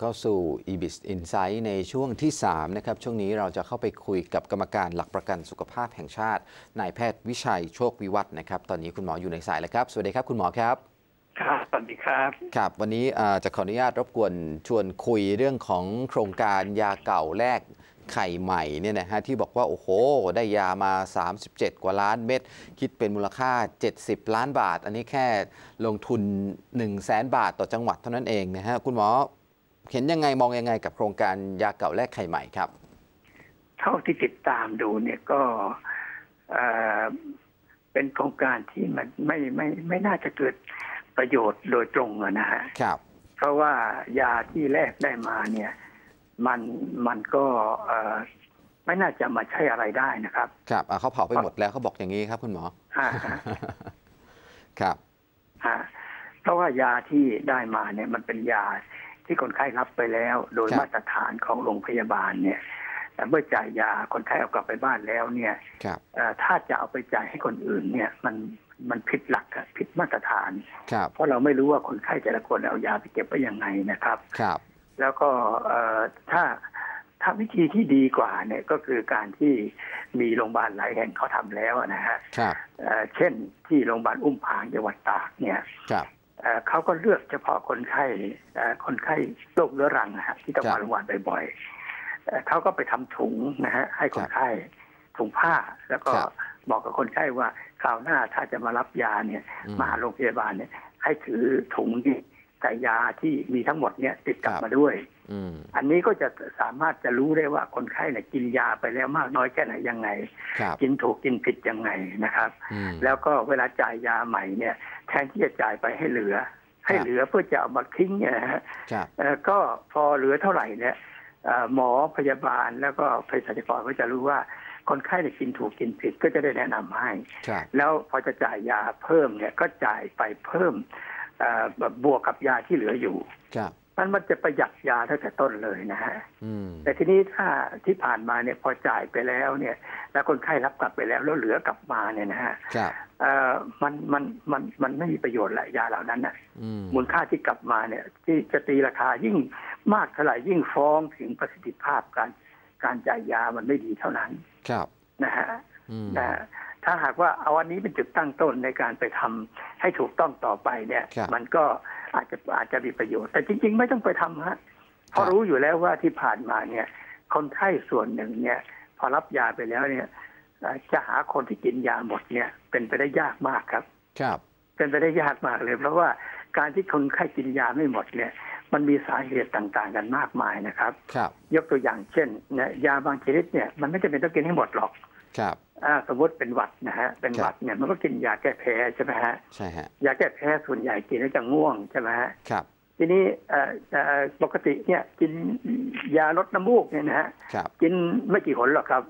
ครับกลับเข้าสู่ EBIS Insight ในช่วงที่ 3 นะครับ ช่วงนี้เราจะเข้าไปคุยกับกรรมการหลักประกันสุขภาพแห่งชาตินายแพทย์วิชัยโชควิวัฒน์นะครับ ตอนนี้คุณหมออยู่ในสายแล้วครับ สวัสดีครับคุณหมอครับ ครับสวัสดีครับครับ วันนี้อ่าจะขออนุญาตรบกวนชวนคุยเรื่องของโครงการยาเก่าแลกไข่ใหม่เนี่ยนะฮะที่บอกว่าโอ้โห ได้ยามา 37 กว่าล้านเม็ดคิดเป็นมูลค่า 70 ล้านบาท อันนี้แค่ลงทุน 1 0 0 0 0แสนบาทต่อจังหวัดเท่านั้นเองนะฮะคุณหมอ เห็นยังไงมองยังไงกับโครงการยาเก่าแลกไข่ใหม่ครับ เท่าที่ติดตามดูเนี่ยก็เอ่อเป็นโครงการที่มันไม่ไม่ไม่น่าจะเกิดประโยชน์โดยตรงอะนะฮะครับ เพราะว่ายาที่แลกได้มาเนี่ย มันมันก็เอ่อไม่น่าจะมาใช้อะไรได้นะครับ ครับอะเขาเผาไปหมดแล้วเขาบอกอย่างนี้ครับ คุณหมออ่าครับอ่าเพราะว่ายาที่ได้มาเนี่ย มันเป็นยา ที่คนไข้รับไปแล้ว โดยครับมาตรฐานของโรงพยาบาลเนี่ยแต่เมื่อจ่ายยาคนไข้เอากลับไปบ้านแล้วเนี่ยครับเอ่อถ้าจะเอาไปจ่ายให้คนอื่นเนี่ยมันมันผิดหลักอะผิดมาตรฐานครับเพราะเราไม่รู้ว่าคนไข้แต่ละคนเอายาไปเก็บไว้ยังไงนะครับครับ แล้วก็เอ่อถ้าถ้าวิธีที่ดีกว่าเนี่ยก็คือการที่มีโรงพยาบาลหลายแห่งเขาทำแล้วนะฮะครับเอ่อเช่นที่โรงพยาบาลอุ้มผางจังหวัดตากเนี่ยครับ เอ่อเขาก็เลือกเฉพาะคนไข้เอ่อคนไข้โรคเรื้อรังนะฮะที่ต้องครับมาโรงพยาบาลบ่อยๆเอ่อเขาก็ไปทำถุงนะฮะให้คนไข้ถุงผ้าแล้วก็ครับบอกกับคนไข้ว่าคราวหน้าถ้าจะมารับยาเนี่ยอืมมาหาโรงพยาบาลเนี่ยให้ถือถุงที่ ใส่ยาที่มีทั้งหมดเนี่ยติดกลับครับมาด้วยอืมอันนี้ก็จะสามารถจะรู้ได้ว่าคนไข้เนี่ยกินยาไปแล้วมากน้อยแค่ไหนยังไงครับกินถูกกินผิดยังไงนะครับอืมแล้วก็เวลาจ่ายยาใหม่เนี่ย แทนที่จะจ่ายไปให้เหลือ ให้ครับเหลือเพื่อจะเอามาทิ้งเนี่ยนะฮะครับเอ่อก็พอเหลือเท่าไหร่เนี่ยเอ่อหมอพยาบาลแล้วก็เภสัชกรก็จะรู้ว่าคนไข้เนี่ยกินถูกกินผิดก็จะได้แนะนำให้ครับแล้วพอจะจ่ายยาเพิ่มเนี่ยก็จ่ายไปเพิ่มเอ่อ บวกกับยาที่เหลืออยู่ครับมันมันจะประหยัดยาตั้งแต่ต้นเลยนะฮะอืมแต่ทีนี้ถ้าที่ผ่านมาเนี่ยพอจ่ายไปแล้วเนี่ย แล้วคนไข้รับกลับไปแล้วแล้วเหลือกลับมาเนี่ยนะฮะครับเอ่อมันมันมันมันไม่มีประโยชน์ละยาเหล่านั้นนะอืมมูลค่าที่กลับมาเนี่ย ที่จะตีราคายิ่งมากเท่าไหร่ยิ่งฟ้องถึงประสิทธิภาพการการจ่ายยามันไม่ดีเท่านั้น ครับนะฮะอืมนะฮะ ถ้าหากว่าเอาอันนี้เป็นจุดตั้งต้นในการไปทำให้ถูกต้องต่อไปเนี่ยครับมันก็อาจจะอาจจะมีประโยชน์ แต่จริง ๆ ไม่ต้องไปทำฮะเพครัราะบรู้อยู่แล้วว่าที่ผ่านมาเนี่ย คนไข้ส่วนหนึ่งเนี่ย พอรับยาไปแล้วเนี่ยเอ่อจะหาคนที่กินยาหมดเนี่ย เป็นไปได้ยากมากครับ ครับ เป็นไปได้ยากมากเลย เพราะว่าการที่คนไข้กินยาไม่หมดเนี่ย มันมีสาเหตุต่างๆ กันมากมายนะครับ ครับ ยกตัวอย่างเช่นเนี่ยยาบางชนิดเนี่ยมันไม่จำเป็นต้องกินให้หมดหรอก ครับอ่าสมมติเป็นหวัดนะฮะเป็นหวัดเนี่ยมันก็กินยาแก้แพ้ใช่ไหมฮะใช่ฮะยาแก้แพ้ส่วนใหญ่กินแล้วจะง่วงใช่ไหมฮะครับทีนี้เอ่อเอ่อปกติเนี่ยกินยาลดน้ำมูกเนี่ยนะฮะครับกินไม่กี่หนหรอกครับ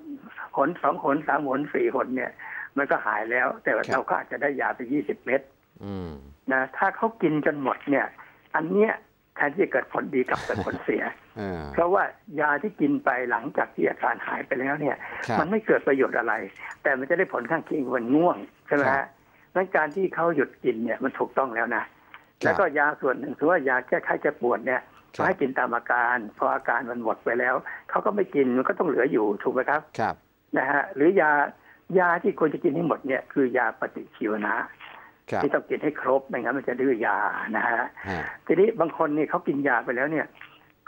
หนสองหนสามหนสี่หนเนี่ย มันก็หายแล้ว แต่ว่าเราก็อาจจะได้ยาไปยี่สิบเม็ดอืมนะถ้าเขากินจนหมดเนี่ย อันเนี้ย แทนที่จะเกิดผลดีกลับเกิดผลเสียเออเพราะว่ายาที่กินไปหลังจากที่อาการหายไปแล้วเนี่ยครับมันไม่เกิดประโยชน์อะไร แต่มันจะได้ผลข้างเคียงวันง่วงใช่ไหมครัฮะบดังการที่เขาหยุดกินเนี่ยมันถูกต้องแล้วนะครับแล้วก็ยาส่วนหนึ่งถือว่ายาแก้ไข้แก้ปวดเนี่ยครับก็ให้กินตามอาการ พออาการมันหมดไปแล้ว เขาก็ไม่กินมันก็ต้องเหลืออยู่ถูกไหมครับครับนะฮะหรือยายาที่ควรจะกินให้หมดเนี่ยคือยาปฏิชีวนะครับ ที่ต้องกินให้ครบไม่งั้นมันจะดื้อยานะฮะฮะทีนี้บางคนนี่เขากินยาไปแล้วเนี่ย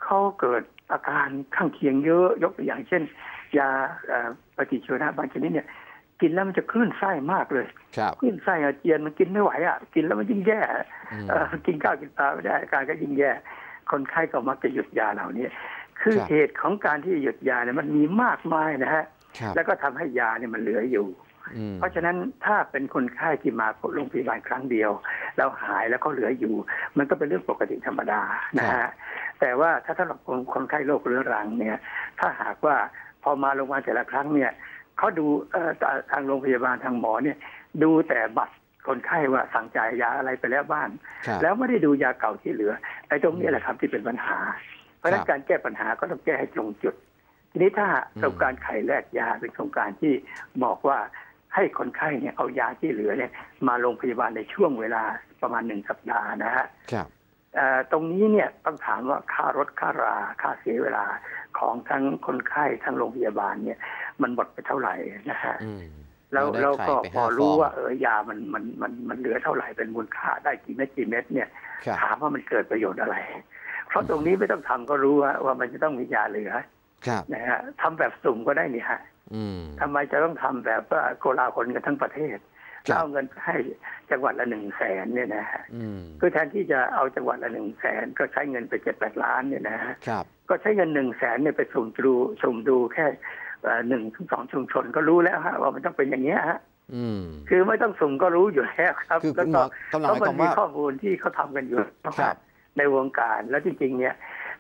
เขาเกิดอาการข้างเคียงเยอะยกตัวอย่างเช่น ยาเอ่อปฏิชีวนะบางชนิดเนี่ยกินแล้วมันจะคลื่นไส้มากเลยครับคลื่นไส้อาเจียนมันกินไม่ไหวอะกินแล้วมันยิ่งแย่อืมเอ่อกินข้าวกินปลาไม่ได้อาการก็ยิ่งแย่ คนไข้ก็มักจะหยุดยาเหล่านี้คือครับเหตุของการที่หยุดยาเนี่ยมันมีมากมายนะฮะครับแล้วก็ทำให้ยาเนี่ยมันเหลืออยู่อืม เพราะฉะนั้นถ้าเป็นคนไข้ที่มาโรงพยาบาลครั้งเดียว แล้วหายแล้วเขาเหลืออยู่ มันก็เป็นเรื่องปกติธรรมดานะฮะแต่ว่าถ้าถ้าเราคนคนไข้โรคเรื้อรังเนี่ย ถ้าหากว่าพอมาโรงพยาบาลแต่ละครั้งเนี่ยเขาดูเอ่อทางโรงพยาบาลทางหมอเนี่ย ดูแต่บัตรคนไข้ว่าสั่งจ่ายยาอะไรไปแล้วบ้างครับแล้วไม่ได้ดูยาเก่าที่เหลือไอ้ตรงนี้แหละครับที่เป็นปัญหา เพราะฉะนั้นการแก้ปัญหาก็ต้องแก้ให้ตรงจุด ทีนี้ถ้าโครงการไข่แลกยาเป็นโครงการที่บอกว่า ให้คนไข้เนี่ยเอายาที่เหลือเนี่ยมาโรงพยาบาลในช่วงเวลาประมาณหนึ่งสัปดาห์นะฮะครับเอ่อตรงนี้เนี่ยต้องถามว่าค่ารถค่าราค่าเสียเวลาของทั้งคนไข้ทั้งโรงพยาบาลเนี่ย มันหมดไปเท่าไหร่นะฮะอืมแล้วได้แล้วก็ไข่ไปพอห้ารู้ฟงว่าเออยามันมันมันมันเหลือเท่าไหร่เป็นมูลค่าได้กี่เม็ดกี่เม็ดเนี่ยครับถามว่ามันเกิดประโยชน์อะไร เพราะตรงนี้ไม่ต้องทำก็รู้ว่าว่ามันจะต้องมียาเหลือครับนะฮะทำแบบสุ่มก็ได้นี่ฮะอืม ทำไมจะต้องทำแบบว่าโกลาหลกันทั้งประเทศครับแล้วเอาเงินไปให้จังหวัดละหนึ่งแสนเนี่ยนะฮะอืมคือแทนที่จะเอาจังหวัดละหนึ่งแสนก็ใช้เงินไปเจ็ดแปดล้านเนี่ยนะฮะครับก็ใช้เงินหนึ่งแสนเนี่ยไปสุ่มดูสุ่มดูแค่เอ่อหนึ่งถึงสองชุมชนก็รู้แล้วฮะว่ามันต้องเป็นอย่างนี้ยฮะอืมคือไม่ต้องสุ่มก็รู้อยู่แล้วครับคือแล้คุวณหมก็อกำลังเพราะหมายมันความมีว่าข้อมูลที่เขาทำกันอยู่ครับในวงการแล้วจริงๆเนี่ย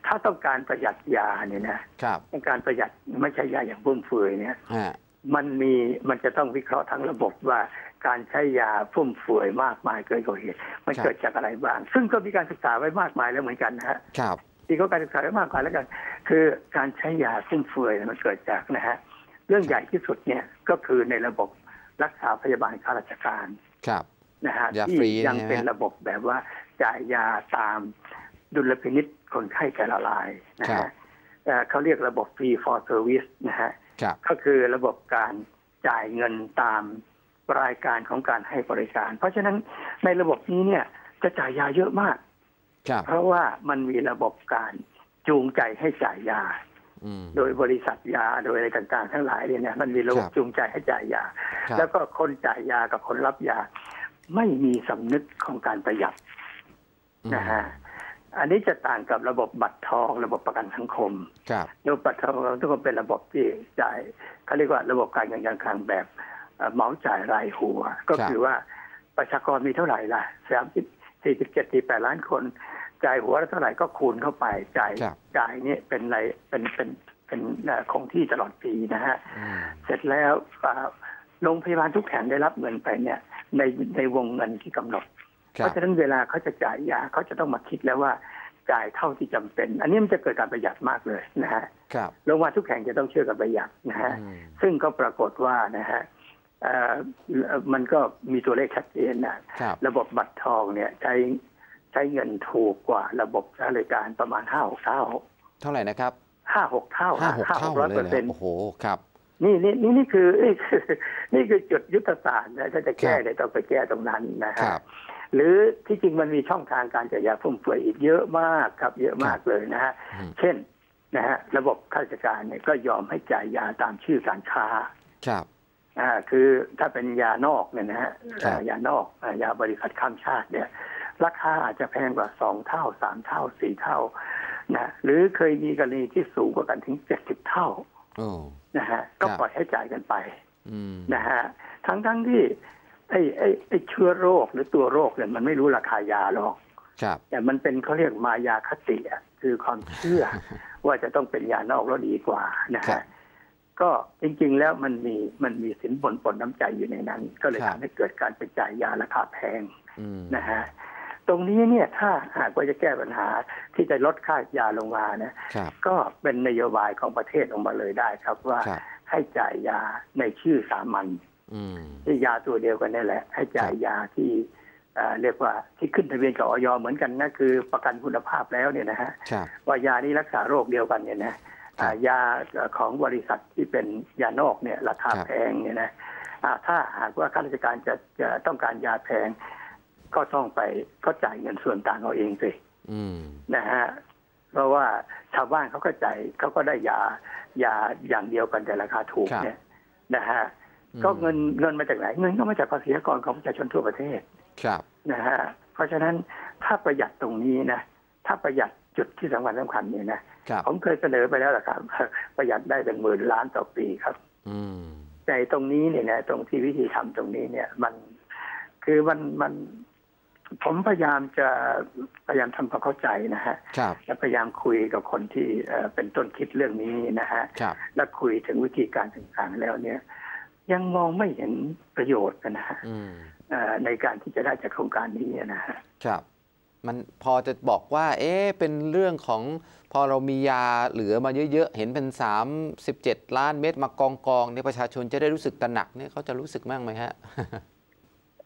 ถ้าต้องการประหยัดยาเนี่ยนะครับต้องการประหยัดไม่ใช่ยาอย่างฟุ่มเฟือยเนี่ยฮะมันมีมันจะต้องวิเคราะห์ทั้งระบบว่าการใช้ยาฟุ่มเฟือยมากมายเกินกว่าเหตุมันครับเกิดจากอะไรบ้าง ซึ่งก็มีการศึกษาไว้มากมายแล้วเหมือนกันนะฮะครับที่เขาการศึกษาไว้มากมายแล้วกัน คือการใช้ยาฟุ่มเฟือยเนี่ยมันเกิดจากนะฮะเรื่องใหญ่ที่สุดเนี่ยก็คือในระบบรักษาพยาบาลข้าราชการครับนะฮะยาที่ฟรียังใช่ไหมเป็นระบบแบบว่าจ่ายยาตาม ดุลพินิษคนไข้แต่ละรายนะครัฮะบเอ่อเขาเรียกระบบ fee for service นะฮะครับก็คือระบบการจ่ายเงินตามรายการของการให้บริการ เพราะฉะนั้นในระบบนี้เนี่ยจะจ่ายยาเยอะมากครับเพราะว่ามันมีระบบการจูงใจให้จ่ายยาอืมโดยบริษัทยาโดยอะไรต่างๆ ทั้งหลายเนี่ยนะมันมีระบบครับจูงใจให้จ่ายยาครับแล้วก็คนจ่ายยากับคนรับยา ไม่มีสำนึกของการประหยัดอืมนะฮะ อันนี้จะต่างกับระบบบัตรทองระบบประกันสังคมครับระบบบัตรทองทุกคนเป็นระบบที่จ่ายเขาเรียกว่าระบบการเงินการคลังแบบเอ่อเหมาจ่ายรายหัว ก็คือว่าประชากรมีเท่าไหร่ล่ะสามสิบสี่สิบเจ็ดสี่แปดล้านคน จ่ายหัวละเท่าไหร่ก็คูณเข้าไปจ่ายครับจ่ายเนี่ยเป็นไรเป็นเป็นเป็นเอ่อคงที่ตลอดปีนะฮะอืมเสร็จแล้วอ่าโรงพยาบาลทุกแห่งได้รับเงินไปเนี่ยในในวงเงินที่กำหนดค เพรับราะฉะนั้นเวลาเขาจะจ่ายยาเขาจะต้องมาคิดแล้วว่าจ่ายเท่าที่จำเป็น อันนี้มันจะเกิดการประหยัดมากเลยนะฮะครับโรงพยาบาลทุกแห่งจะต้องเชื่อกันประหยัดนะฮะอืมซึ่งก็ปรากฏว่านะฮะเอ่อมันก็มีตัวเลขชัดเจนนะครับระบบบัตรทองเนี่ยใช้ใช้เงินถูกกว่าระบบราชการประมาณห้าหกเท่า เท่าไหร่นะครับห้าหกเท่าห้าหกเท่าร้อยเลยเปอร์นะเซ็นต์โอ้โหครับนี่นี่นี่นี่คือนี่คือนี่คือจุดยุทธศาสตร์นะถ้าจะแก้ครับเนี่ยต้องไปแก้ตรงนั้นนะคฮะรับ หรือที่จริงมันมีช่องทางการจ่ายยาฟุ่มเฟือยอีกเยอะมากครับเยอะมากเลยนะฮะอืมเช่นนะฮะระบบข้าราชการเนี่ยก็ยอมให้จ่ายยาตามชื่อการค้าครับอ่าคือถ้าเป็นยานอกเนี่ยนะฮะครับอ่ายานอกอ่ายาบริษัทข้ามชาติเนี่ย ราคาอาจจะแพงกว่าสองเท่าสามเท่าสี่เท่านะหรือเคยมีกรณีที่สูงกว่ากันถึงเจ็ดสิบเท่าโอ้นะฮะก็ครับปล่อยให้จ่ายกันไปอืมนะฮะทั้งทั้งที่ ไอ้ไอ้ไอ้เชื้อโรคหรือตัวโรคเนี่ยมันไม่รู้ราคายาหรอกครับแต่มันเป็นเขาเรียกมายาคติอะคือความเชื่อ ว่าจะต้องเป็นยานอกแล้วดีกว่านะครัฮะบก็จริง ๆ แล้วมันมีมันมีสินบนปนน้ำใจอยู่ในนั้น ก็เลยครับทำให้เกิดการไปจ่ายยาราคาแพงอืมนะฮะตรงนี้เนี่ยถ้าหากว่าจะแก้ปัญหาที่จะลดค่ายาลงมาเนี่ยครับก็เป็นนโยบายของประเทศออกมาเลยได้ครับว่าครับให้จ่ายยาในชื่อสามัญอืม ที่ยาตัวเดียวกันนี่แหละ ให้จ่ายยาที่เอ่อเรียกว่าที่ขึ้นทะเบียนกับออยเหมือนกันนะคือประกันคุณภาพแล้วเนี่ยนะฮะครับว่ายานี้รักษาโรคเดียวกันเนี่ยนะอ่ายาของบริษัทที่เป็นยานอกเนี่ยราคาครับแพงเนี่ยนะอ่าถ้าหากว่าข้าราชการจะจะต้องการยาแพง ก็ต้องไปก็จ่ายเงินส่วนต่างเอาเองสิอืมนะฮะเพราะว่าชาวบ้านเขาก็จ่ายเขาก็ได้ยายาอย่างเดียวกันแต่ราคาถูกครับเนี่ยนะฮะอืม ก็เงินเงินมาจากไหน เงินก็มาจากภาษีกรของประชาชนทั่วประเทศ ครับนะฮะเพราะฉะนั้นถ้าประหยัดตรงนี้นะถ้าประหยัดจุดที่สำคัญสำคัญเนี่ยนะครับผมเคยเสนอไปแล้วล่ะครับ ประหยัดได้เป็นหมื่นล้านต่อปีครับอืมแต่ตรงนี้เนี่ยนะตรงที่วิธีทำตรงนี้เนี่ย มันคือมันมัน ผมพยายามจะพยายามทำความเข้าใจนะฮะครับและพยายามคุยกับคนที่เอ่อเป็นต้นคิดเรื่องนี้นะฮะครับและคุยถึงวิธีการต่างๆแล้วเนี่ย ยังมองไม่เห็นประโยชน์นะฮะอืมเอ่อในการที่จะได้จากโครงการนี้นะฮะครับ มันพอจะบอกว่า เอ๊ะเป็นเรื่องของพอเรามียาเหลือมาเยอะๆ เห็นเป็น 37 ล้านเม็ดมากองกองๆเนี่ยประชาชนจะได้รู้สึกตระหนักเนี่ยเขาจะรู้สึกมั่งไหมฮะ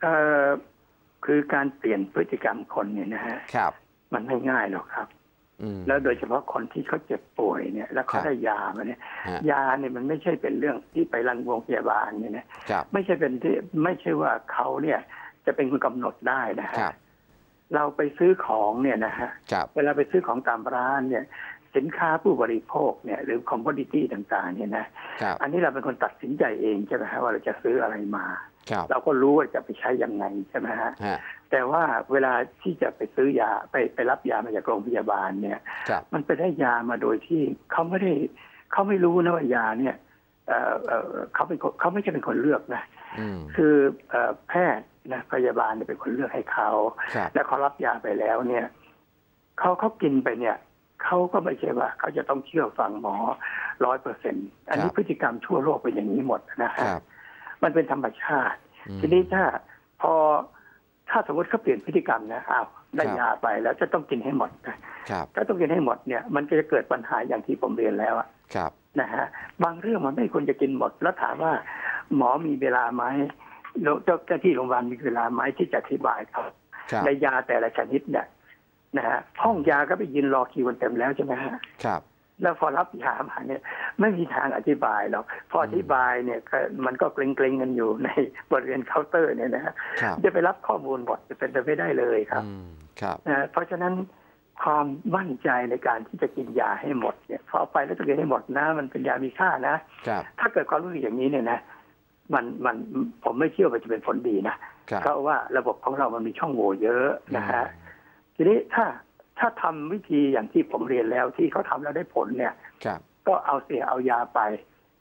เอ่อคือการเปลี่ยนพฤติกรรมคนเนี่ยนะฮะครับ มันไม่ง่ายหรอกครับอืม แล้วโดยเฉพาะคนที่เขาเจ็บป่วยเนี่ย แล้วเขาครับได้ยามาเนี่ยฮะยาเนี่ยมันไม่ใช่เป็นเรื่องที่ไปรังโรงพยาบาลเนี่ยนะครับไม่ใช่เป็นที่ไม่ใช่ว่าเขาเนี่ย จะเป็นคนกำหนดได้นะครัฮะบเราไปซื้อของเนี่ยนะฮะครับเวลาไปซื้อของตามร้านเนี่ย สินค้าผู้บริโภคเนี่ย หรือคอมม o ดิตี้ต่าง ๆ เนี่ยนะครับอันนี้เราเป็นคนตัดสินใจเองใช่ไหมฮะว่าเราจะซื้ออะไรมาครับ เราก็รู้ว่าจะไปใช้ยังไงใช่ไหมฮะฮะแต่ว่าเวลาที่จะไปซื้อยาไปไปรับยามาจากโรงพยาบาลเนี่ยครับมันไปได้ยามาโดยที่เขาไม่ได้เขาไม่รู้นะว่ายาเนี่ยเอ่อเอ่อเขาเป็นคนเขาไม่ใช่เป็นคนเลือกนะอืมคือเอ่อแพทย์นะพยาบาลเนี่ยเป็นคนเลือกให้เขาครับแล้วเขารับยาไปแล้วเนี่ยเขาเขากินไปเนี่ยเขาก็ไม่ใช่ว่าเขาจะต้องเชื่อฟังหมอร้อยเปอร์เซ็นอันนี้พฤติกรรมทั่วโลกเป็นอย่างนี้หมดนะคฮะรับ มันเป็นธรรมชาติอืมทีนี้ถ้าพอถ้าสมมติเขาเปลี่ยนพฤติกรรมนะอ้าวได้ครับยาไปแล้วจะต้องกินให้หมดนะครับถ้าต้องกินให้หมดเนี่ยมันก็จะเกิดปัญหาอย่างที่ผมเรียนแล้วอะครับนะฮะบางเรื่องมันไม่ควรจะกินหมด แล้วถามว่าหมอมีเวลาไหมโรงเจ้าหน้าที่โรงพยาบาลมีเวลาไหมที่จะอธิบายเขาครับในยาแต่ละชนิดเนี่ยนะฮะห้องยาก็ไปยืนรอคิวกันเต็มแล้วใช่ไหมฮะครับ แล้วพอรับยามาเนี่ยไม่มีทางอธิบายหรอกพออธิบายเนี่ยก็มันก็เกรงๆกันอยู่ในบริเวณเคาน์เตอร์เนี่ยนะฮะครับจะไปรับข้อมูลหมดจะเป็นไปไม่ได้เลยครับอืมครับนะเพราะฉะนั้นความมั่นใจในการที่จะกินยาให้หมดเนี่ยพอเอาไปแล้วต้องกินให้หมดนะ มันเป็นยามีค่านะครับถ้าเกิดความรู้สึกอย่างนี้เนี่ยนะมันมันผมไม่เชื่อว่าจะเป็นผลดีนะครับเพราะว่าระบบของเรามันมีช่องโหว่เยอะนะฮะทีนี้ถ้า ถ้าทำวิธีอย่างที่ผมเรียนแล้วที่เขาทำแล้วได้ผลเนี่ยครับก็เอาเสียเอายาไป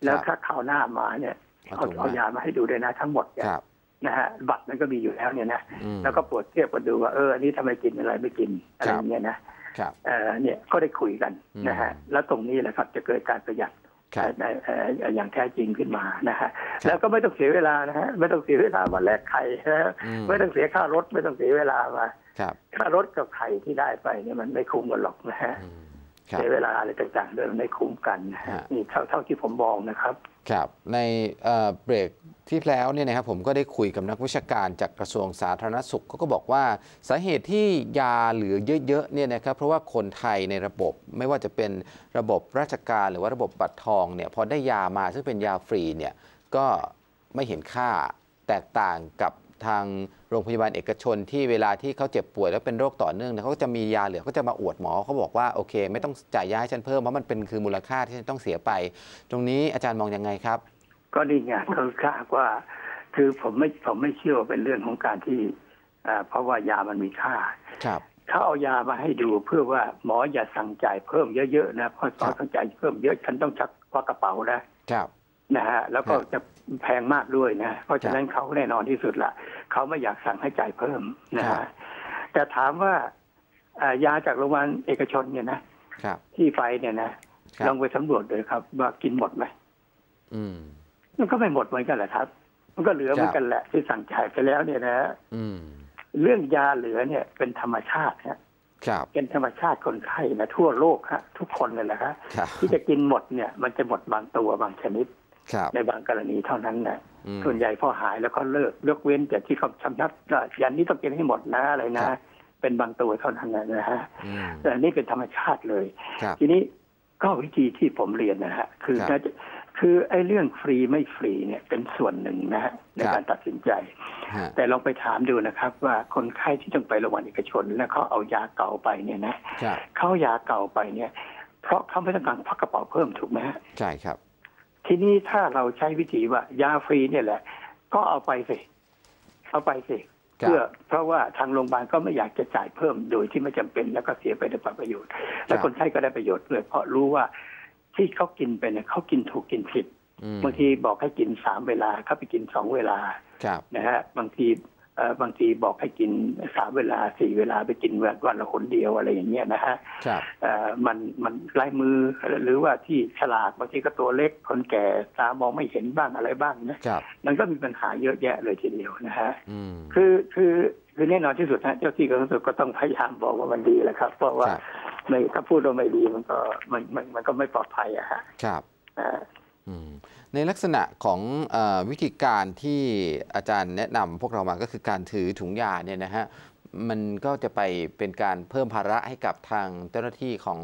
แล้วครับถ้าข่าวหน้ามาเนี่ยเอาเอาถุงเอามายามาให้ดูด้วยนะทั้งหมดเนี่ยครับนะฮะบัตรมันก็มีอยู่แล้วเนี่ยนะอืมแล้วก็ปวดเทียบกันดูว่าเอออันนี้ทำไมกินอะไรไม่กินอะไรครับอย่างเงี้ยนะครับเออเนี่ยก็ได้คุยกันอืมนะฮะแล้วตรงนี้แหละครับจะเกิดการประหยัดครับเอ่อเอ่อเอ่ออย่างแท้จริงขึ้นมานะฮะครับแล้วก็ไม่ต้องเสียเวลานะฮะไม่ต้องเสียเวลามาแลกไข่นะฮะอืมไม่ต้องเสียค่ารถไม่ต้องเสียเวลามา ครับค่ารถกับไข่ที่ได้ไปเนี่ยมันไม่คุ้มกันหรอกนะฮะอืมครับเสียเวลาอะไรต่างๆด้วยมันไม่คุ้มกันนะฮะฮะนี่เท่าเท่าที่ผมมองนะครับ ครับ ในเอ่อเบรกที่แล้วเนี่ยนะครับผมก็ได้คุยกับนักวิชาการจากกระทรวงสาธารณสุขเขาก็บอกว่าสาเหตุที่ยาเหลือเยอะๆเนี่ยนะครับเพราะว่าคนไทยในระบบไม่ว่าจะเป็นระบบราชการหรือว่าระบบบัตรทองเนี่ยพอได้ยามาซึ่งเป็นยาฟรีเนี่ยก็ไม่เห็นค่าแตกต่างกับ ทางโรงพยาบาลเอกชนที่เวลาที่เขาเจ็บป่วยแล้วเป็นโรคต่อเนื่องเนี่ยเขาก็จะมียาเหลือเขาจะมาอวดหมอเขาบอกว่าโอเค ไม่ต้องจ่ายยาให้ฉันเพิ่มเพราะมันเป็นคือมูลค่าที่ฉันต้องเสียไป ตรงนี้อาจารย์มองยังไงครับ ก็นี่ไงเขาทราบว่า คือผมไม่ผมไม่เชื่อว่าเป็นเรื่องของการที่อ่าเพราะว่ายามันมีค่าครับเขาเอายามาให้ดูเพื่อว่าหมออย่าสั่งจ่ายเพิ่มเยอะๆนะเพราะตอนสั่งจ่ายเพิ่มเยอะฉันต้องชักควักกระเป๋านะครับ นะฮะแล้วก็ครับจะแพงมากด้วยนะเพราะฉะนั้นเขาแน่นอนที่สุดละเขาไม่อยากสั่งให้จ่ายเพิ่มนะครัฮะบแต่ถามว่าอ่ายาจากโรงพยาบาลเอกชนเนี่ยนะครับที่ไฟเนี่ยนะครับลองไปสำรวจเลยครับ ว่ากินหมดไหมอืมมันก็ไม่หมดเหมือนกันแหละครับ มันก็เหลือเหมือนกันแหละที่สั่งจ่ายไปแล้วเนี่ยนะอืมเรื่องยาเหลือเนี่ย เป็นธรรมชาติฮะครับเป็นธรรมชาติคนไข้นะทั่วโลกฮะ ทุกคนเลยแหละครับครับที่จะกินหมดเนี่ย มันจะหมดบางตัวบางชนิดครับ ในบางกรณีเท่านั้นนะอืมส่วนใหญ่พอหายแล้วก็เลิกยกเว้นแต่ที่เขาชำนัดว่ายันนี้ต้องกินให้หมดนะอะไรนะครับเป็นบางตัวเท่านั้นนะนะฮะอืมแต่อันนี่เป็นธรรมชาติเลยครับทีนี้ก็วิธีที่ผมเรียนนะฮะคือครับน่าจะคือไอ้เรื่องฟรีไม่ฟรีเนี่ยเป็นส่วนหนึ่งนะฮะในครับการตัดสินใจฮะแต่ลองไปถามดูนะครับ ว่าคนไข้ที่ต้องไปโรงพยาบาลเอกชน แล้วเขาเอายาเก่าไปเนี่ยนะครับเขาเอายาเก่าไปเนี่ย เพราะเขาไม่ต้องการพักกระเป๋าเพิ่มถูกไหมฮะใช่ครับ ทีนี้ถ้าเราใช้วิธีว่ายาฟรีเนี่ยแหละ ก็เอาไปสิ เอาไปสิครับเพื่อเพราะว่าทางโรงพยาบาลก็ไม่อยากจะจ่ายเพิ่มโดยที่ไม่จำเป็นแล้วก็เสียไปโดยเปล่าประโยชน์ และคนไข้ก็ได้ประโยชน์ด้วยเพราะรู้ว่าที่เขากินไปเนี่ยเขากินถูกกินผิดอืมบางทีบอกให้กินสามเวลาเขาไปกินสองเวลาครับนะฮะบางทีเอ่อ บางทีบอกให้กินสามเวลาสี่เวลาไปกินวันวันละคนเดียวอะไรอย่างเงี้ยนะฮะครับเอ่อมันมันลายมือหรือว่าที่ฉลากบางทีก็ตัวเล็กคนแก่ตามองไม่เห็นบ้างอะไรบ้างนะครับมันก็มีปัญหาเยอะแยะเลยทีเดียวนะฮะอืมคือคือคือแน่นอนที่สุดนะเจ้าที่กระทรวงสุขก็ต้องพยายามบอกว่ามันดีแหละครับ เพราะว่าครับไม่ถ้าพูดว่าไม่ดีมันก็มันมันมันก็ไม่ปลอดภัยอะฮะครับอ่าอืม ในลักษณะของเออวิธีการที่อาจารย์แนะนำพวกเรามาก็คือการถือถุงยาเนี่ยนะฮะมันก็จะไปเป็นการเพิ่มภาระให้กับทางเจ้าหน้าที่ของ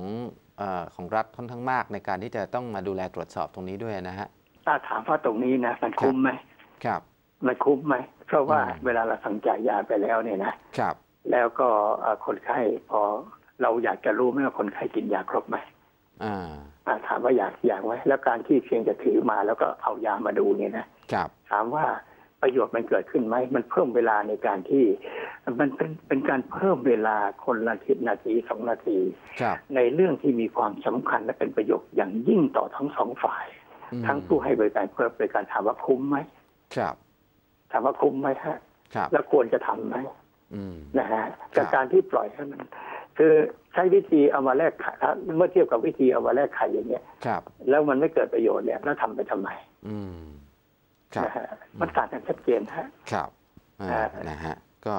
เออของรัฐค่อนข้างมาก ในการที่จะต้องมาดูแลตรวจสอบตรงนี้ด้วยนะฮะถ้าถามว่าตรงนี้นะมันคุ้มไหมครับมันคุ้มไหมเพราะว่าอืมเวลาเราสั่งจ่ายยาไปแล้วเนี่ยนะครับ แล้วก็เอ่อคนไข้พอเราอยากจะรู้ไหมว่าคนไข้กินยาครบไหมอ่าอ่าถามว่าอยากอยากไหมแล้วการที่เพียงจะถือมาแล้วก็เอายามาดูเนี่ยนะครับถามว่าประโยชน์มันเกิดขึ้นไหมมันเพิ่มเวลาในการที่ มันเป็นเป็นการเพิ่มเวลาคนละทิศนาทีสองนาทีครับในเรื่องที่มีความสำคัญและเป็นประโยชน์อย่างยิ่งต่อทั้งสองฝ่ายอืมทั้งผู้ให้บริการเพิ่มบริการถามว่าคุ้มไหมครับถามว่าคุ้มไหมฮะครับแล้วควรจะทำไหมอืมนะฮะกับการที่ปล่อยให้มัน คือใช้วิธีเอามาแลกไข่ถ้าเมื่อเทียบกับวิธีเอามาแลกไข่อย่างเงี้ยครับ แล้วมันไม่เกิดประโยชน์เนี่ยแล้วทำไปทำไม อืมครับนะฮะมันต่างกันชัดเจนฮะครับอ่าอ่านะฮะก็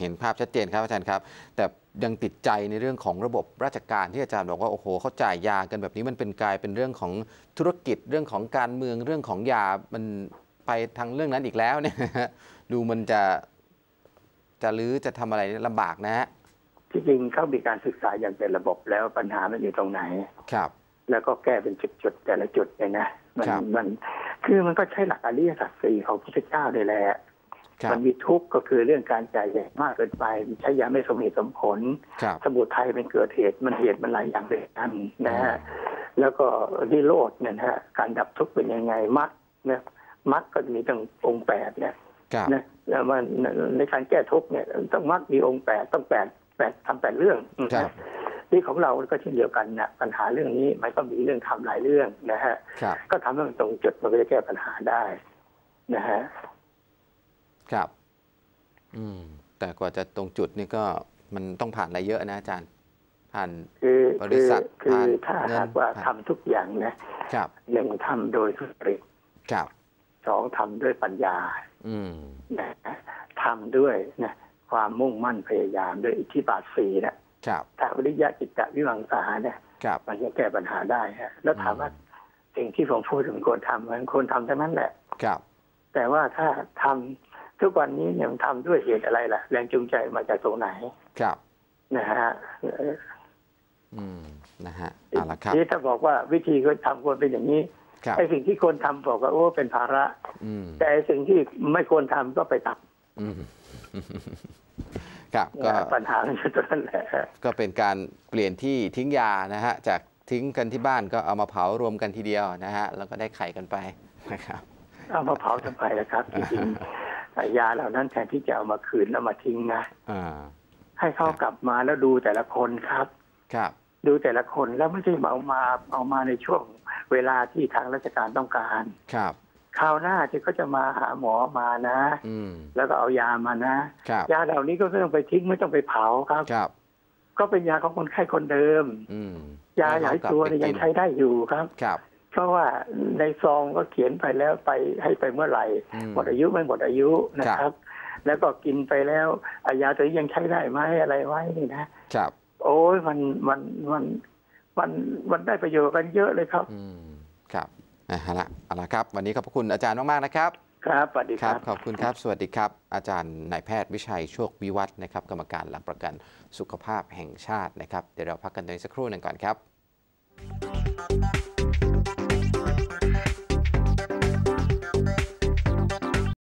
เห็นภาพชัดเจนครับอาจารย์ครับ แต่ยังติดใจในเรื่องของระบบราชการที่อาจารย์บอกว่าโอ้โหเขาจ่ายยากันแบบนี้มันเป็นกลายเป็นเรื่องของธุรกิจเรื่องของการเมืองเรื่องของยามันไปทางเรื่องนั้นอีกแล้วเนี่ยดูมันจะจะรื้อจะทำอะไรลำบากนะฮะ ที่จริงเขามีการศึกษาอย่างเป็นระบบแล้วปัญหามันอยู่ตรงไหน ครับ แล้วก็แก้เป็นจุดๆแต่ละจุดเลยนะ มัครับ มันคือมันก็ใช้หลักอริยสัจสี่ของพระพุทธเจ้าเลยแหละ ครัมับนมีทุกข์ก็คือเรื่องการจ่ายใหญ่มากเกินไปใช้ยาไม่สมเหตุสมผล ครับ สมุทัยเป็นเกิดเหตุมันเหตุมันหลายอย่างด้วยกันนะฮะแล้วก็นิโรธเนี่ยนะฮะการดับทุกข์เป็นยังไงมรรคเนี่ยมรรคก็จะมีตั้งองค์แปดเนี่ยครับ นะแล้วมันในการแก้ทุกข์เนี่ยต้องมรรคมีองค์แปดต้องแปด แปดทำแปดเรื่องครับนะที่ของเราก็เช่นเดียวกันนะปัญหาเรื่องนี้มันก็มีเรื่องทำหลายเรื่องนะฮะครับก็ทำให้มันตรงจุดมันก็จะแก้ปัญหาได้นะฮะครับ อืม แต่กว่าจะตรงจุดนี่ก็มันต้องผ่านอะไรเยอะนะอาจารย์ ผ่านคือบริคือษัทคือผ่านถ้าเงินหากว่าผ่านทำทุกอย่างนะครับหนึ่งทำโดยทุจริตครับสองทำด้วยปัญญา อืมนะทำด้วยนะ ความมุ่งมั่นพยายามด้วยอิทธิบาทสีนะครับถ้าวิริยะจิตตะวิวังสาเนี่ยครับมันจะแก้ปัญหาได้ฮะแล้วถามว่าสิ่งที่ผมพูดถึงควรทำมันควรทำทั้งนั้นแหละครับ แต่ว่าถ้าทำทุกวันนี้เนี่ยมันทำด้วยเหตุอะไรล่ะ แรงจูงใจมาจากตรงไหนครับนะฮะอืมนะฮะเอาละครับที่ถ้าบอกว่าวิธีควรทำควรเป็นอย่างนี้ครับไอ้สิ่งที่ควรทำบอกว่าโอ้เป็นภาระอืมแต่ไอ้สิ่งที่ไม่ควรทำก็ไปตัดอืม ครับก็นะปัญหามันอยู่ตรงนั้นแหละก็เป็นการเปลี่ยนที่ทิ้งยานะฮะจากทิ้งกันที่บ้านก็เอามาเผารวมกันทีเดียวนะฮะแล้วก็ได้ไข่กันไปนะครับเอามาเผาทำไมนะครับจริงๆยาเหล่านั้นแทนที่จะเอามาคืนแล้วมาทิ้งนะอ่าให้เขากลับมาแล้วดูแต่ละคนครับ ครับ ดูแต่ละคนแล้วไม่ใช่เอามาเอามาในช่วงเวลาที่ทางราชการต้องการครับ คราวหน้าที่เขาจะมาหาหมอมานะอืมแล้วก็เอายามานะครับยาเหล่านี้ก็ไม่ต้องไปทิ้งไม่ต้องไปเผาครับครับก็เป็นยาของคนไข้คนเดิมอืมยาหลายตัวเนี่ยยังใช้ได้อยู่ครับครับเพราะว่าในซองก็เขียนไปแล้วไปให้ไปเมื่อไหร่อืมหมดอายุไม่หมดอายุนะครับ แล้วก็กินไปแล้วอายาตัวนี้ยังใช้ได้ไหมอะไรไว้นี่นะครับ โอ้ยมันมันมันมันมันได้ประโยชน์กันเยอะเลยครับอืมครับ อะเอาละเอาละครับ วันนี้ขอบพระคุณอาจารย์มากๆนะครับ ครับสวัสดีคครัรับบขอบคุณครับ สวัสดีครับ อาจารย์นายแพทย์วิชัยโชควิวัฒน์นะครับ กรรมการหลักประกันสุขภาพแห่งชาตินะครับ เดี๋ยวเราพักกันตรงนี้สักครู่หนึ่งก่อนครับ